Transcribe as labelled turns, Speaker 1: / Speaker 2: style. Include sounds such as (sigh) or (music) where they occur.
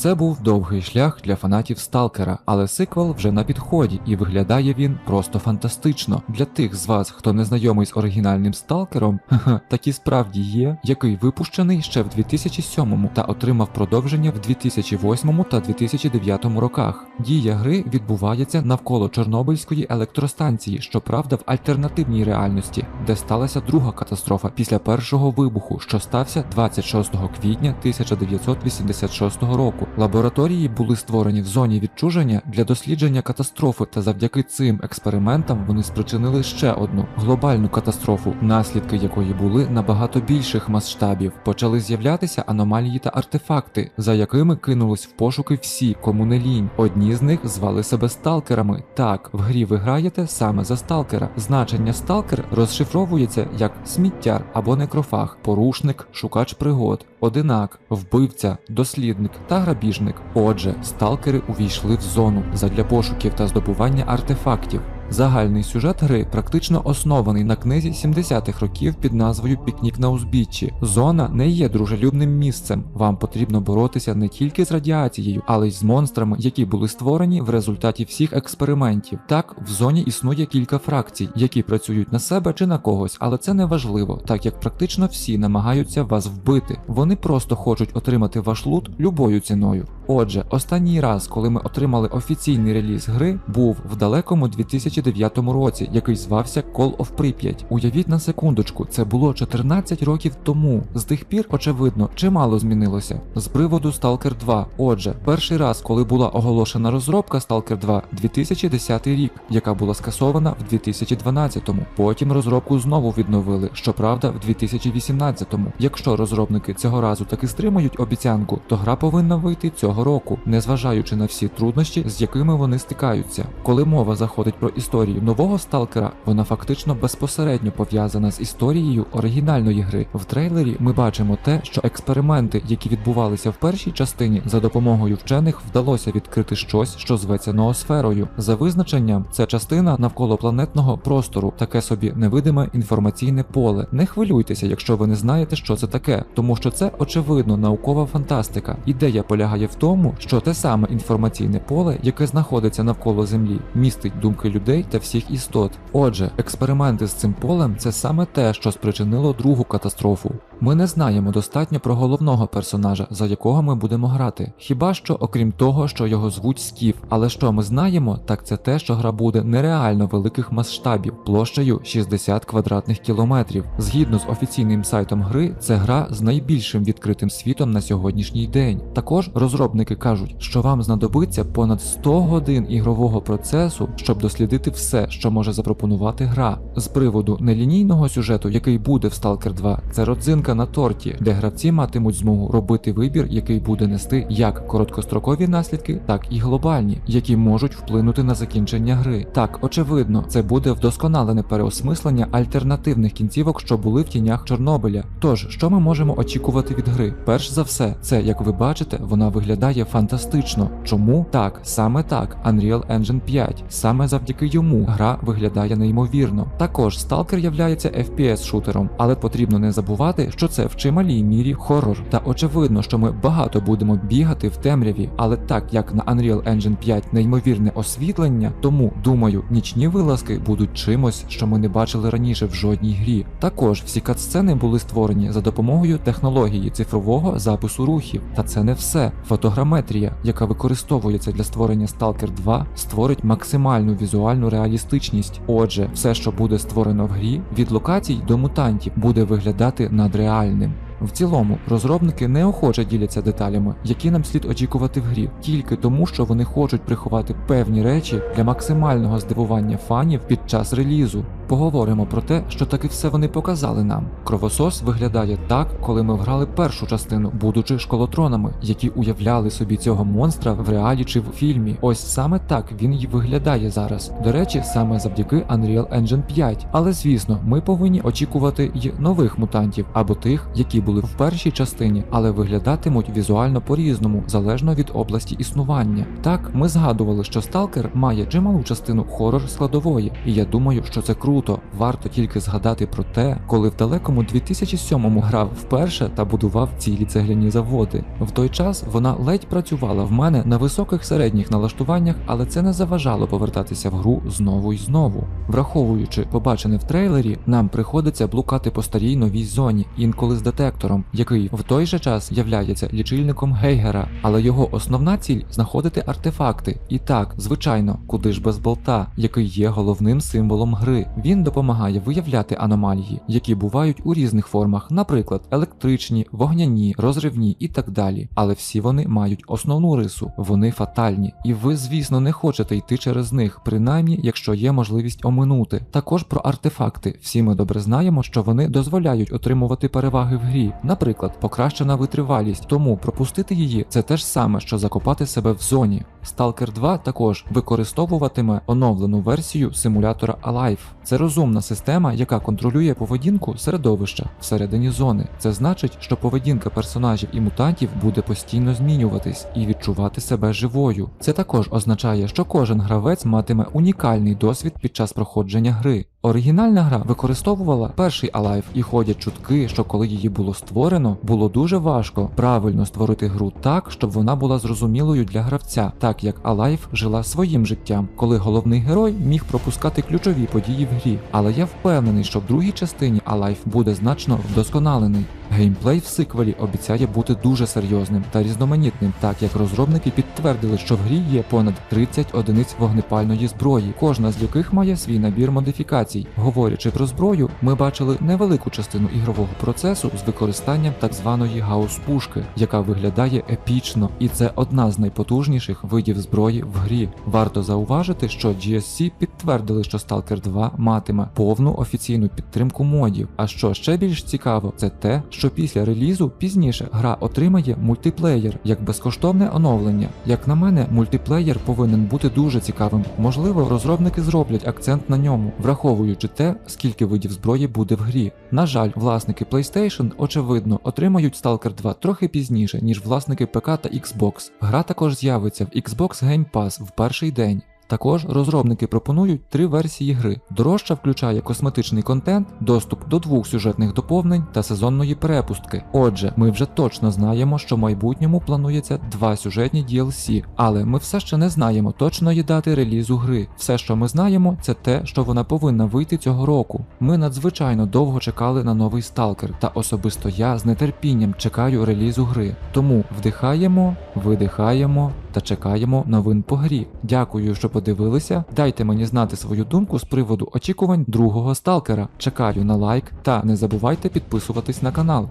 Speaker 1: Це був довгий шлях для фанатів Сталкера, але сиквел вже на підході і виглядає він просто фантастично. Для тих з вас, хто не знайомий з оригінальним Сталкером, (laughs) ха так і справді є, який випущений ще в 2007 та отримав продовження в 2008 та 2009 роках. Дія гри відбувається навколо Чорнобильської електростанції, щоправда, в альтернативній реальності, де сталася друга катастрофа після першого вибуху, що стався 26 квітня 1986 року. Лабораторії були створені в зоні відчуження для дослідження катастрофи, та завдяки цим експериментам вони спричинили ще одну глобальну катастрофу, наслідки якої були набагато більших масштабів. Почали з'являтися аномалії та артефакти, за якими кинулись в пошуки всі, кому не лінь. Одні з них звали себе сталкерами. Так, в грі ви граєте саме за сталкера. Значення сталкер розшифровується як сміттяр або некрофаг, порушник, шукач пригод, одинак, вбивця, дослідник та грабіжник. Отже, сталкери увійшли в зону задля пошуків та здобування артефактів. Загальний сюжет гри практично оснований на книзі 70-х років під назвою Пікнік на узбіччі. Зона не є дружелюбним місцем. Вам потрібно боротися не тільки з радіацією, але й з монстрами, які були створені в результаті всіх експериментів. Так, в зоні існує кілька фракцій, які працюють на себе чи на когось, але це не важливо, так як практично всі намагаються вас вбити. Вони просто хочуть отримати ваш лут любою ціною. Отже, останній раз, коли ми отримали офіційний реліз гри, був в далекому 2009 році, який звався Call of Pripyat. Уявіть на секундочку, це було 14 років тому. З тих пір, очевидно, чимало змінилося. З приводу Stalker 2. Отже, перший раз, коли була оголошена розробка Stalker 2, 2010 рік, яка була скасована в 2012-му. Потім розробку знову відновили, щоправда, в 2018-му. Якщо розробники цього разу таки стримають обіцянку, то гра повинна вийти цього року, незважаючи на всі труднощі, з якими вони стикаються. Коли мова заходить про історію нового сталкера, вона фактично безпосередньо пов'язана з історією оригінальної гри. В трейлері ми бачимо те, що експерименти, які відбувалися в першій частині, за допомогою вчених вдалося відкрити щось, що зветься ноосферою. За визначенням, це частина навколопланетного простору, таке собі невидиме інформаційне поле. Не хвилюйтеся, якщо ви не знаєте, що це таке, тому що це очевидно наукова фантастика. Ідея полягає в тому, що те саме інформаційне поле, яке знаходиться навколо Землі, містить думки людей та всіх істот. Отже, експерименти з цим полем це саме те, що спричинило другу катастрофу. Ми не знаємо достатньо про головного персонажа, за якого ми будемо грати. Хіба що, окрім того, що його звуть Скіф, але що ми знаємо, так це те, що гра буде нереально великих масштабів, площею 60 квадратних кілометрів. Згідно з офіційним сайтом гри, це гра з найбільшим відкритим світом на сьогоднішній день. Також розробники кажуть, що вам знадобиться понад 100 годин ігрового процесу, щоб дослідити все, що може запропонувати гра. З приводу нелінійного сюжету, який буде в Stalker 2, це родзинка на торті, де гравці матимуть змогу робити вибір, який буде нести як короткострокові наслідки, так і глобальні, які можуть вплинути на закінчення гри. Так, очевидно, це буде вдосконалене переосмислення альтернативних кінцівок, що були в тінях Чорнобиля. Тож, що ми можемо очікувати від гри? Перш за все, це як ви бачите, вона виглядає фантастично. Чому так? Саме так, Unreal Engine 5. Саме завдяки йому гра виглядає неймовірно. Також Stalker являється FPS-шутером, але потрібно не забувати, що це в чималій мірі хорор. Та очевидно, що ми багато будемо бігати в темряві, але так як на Unreal Engine 5 неймовірне освітлення, тому думаю, нічні вилазки будуть чимось, що ми не бачили раніше в жодній грі. Також всі катсцени були створені за допомогою технології цифрового запису рухів. Та це не все. Фотограметрія, яка використовується для створення Stalker 2, створить максимальну візуальну реалістичність. Отже, все, що буде створено в грі, від локацій до мутантів, буде виглядати надреальним. В цілому, розробники неохоче діляться деталями, які нам слід очікувати в грі, тільки тому, що вони хочуть приховати певні речі для максимального здивування фанів під час релізу. Поговоримо про те, що таки все вони показали нам. Кровосос виглядає так, коли ми вграли першу частину, будучи школотронами, які уявляли собі цього монстра в реалі чи в фільмі. Ось саме так він й виглядає зараз. До речі, саме завдяки Unreal Engine 5. Але звісно, ми повинні очікувати й нових мутантів або тих, які були в першій частині, але виглядатимуть візуально по-різному, залежно від області існування. Так, ми згадували, що Сталкер має чималу частину хорор складової, і я думаю, що це круто. Варто тільки згадати про те, коли в далекому 2007-му грав вперше та будував цілі цегляні заводи. В той час вона ледь працювала в мене на високих середніх налаштуваннях, але це не заважало повертатися в гру знову і знову. Враховуючи побачене в трейлері, нам приходиться блукати по старій новій зоні, інколи з детектором, який в той же час являється лічильником Гейгера, але його основна ціль знаходити артефакти. І так, звичайно, куди ж без болта, який є головним символом гри. Він допомагає виявляти аномалії, які бувають у різних формах, наприклад, електричні, вогняні, розривні і так далі. Але всі вони мають основну рису, вони фатальні, і ви, звісно, не хочете йти через них, принаймні, якщо є можливість оминути. Також про артефакти. Всі ми добре знаємо, що вони дозволяють отримувати переваги в грі, наприклад, покращена витривалість, тому пропустити її це те ж саме, що закопати себе в зоні. Stalker 2 також використовуватиме оновлену версію симулятора Alive. Це розумна система, яка контролює поведінку середовища всередині зони. Це значить, що поведінка персонажів і мутантів буде постійно змінюватись і відчувати себе живою. Це також означає, що кожен гравець матиме унікальний досвід під час проходження гри. Оригінальна гра використовувала перший Alive і ходять чутки, що коли її було створено, було дуже важко правильно створити гру так, щоб вона була зрозумілою для гравця, так як Alive жила своїм життям, коли головний герой міг пропускати ключові події в грі. Але я впевнений, що в другій частині Alive буде значно вдосконалений. Геймплей в сиквелі обіцяє бути дуже серйозним та різноманітним, так як розробники підтвердили, що в грі є понад 30 одиниць вогнепальної зброї, кожна з яких має свій набір модифікацій. Говорячи про зброю, ми бачили невелику частину ігрового процесу з використанням так званої гаус-пушки, яка виглядає епічно, і це одна з найпотужніших видів зброї в грі. Варто зауважити, що GSC підтвердили, що Stalker 2 матиме повну офіційну підтримку модів. А що ще більш цікаво, це те, що після релізу пізніше гра отримає мультиплеєр як безкоштовне оновлення. Як на мене, мультиплеєр повинен бути дуже цікавим. Можливо, розробники зроблять акцент на ньому, враховуючи те, скільки видів зброї буде в грі. На жаль, власники PlayStation, очевидно, отримають Stalker 2 трохи пізніше, ніж власники ПК та Xbox. Гра також з'явиться в Xbox Game Pass в перший день. Також розробники пропонують три версії гри. Дорожча включає косметичний контент, доступ до двох сюжетних доповнень та сезонної перепустки. Отже, ми вже точно знаємо, що в майбутньому планується два сюжетні DLC, але ми все ще не знаємо точної дати релізу гри. Все, що ми знаємо, це те, що вона повинна вийти цього року. Ми надзвичайно довго чекали на новий сталкер, та особисто я з нетерпінням чекаю релізу гри. Тому вдихаємо, видихаємо та чекаємо новин по грі. Дякую, що подивилися. Дайте мені знати свою думку з приводу очікувань другого сталкера. Чекаю на лайк та не забувайте підписуватись на канал.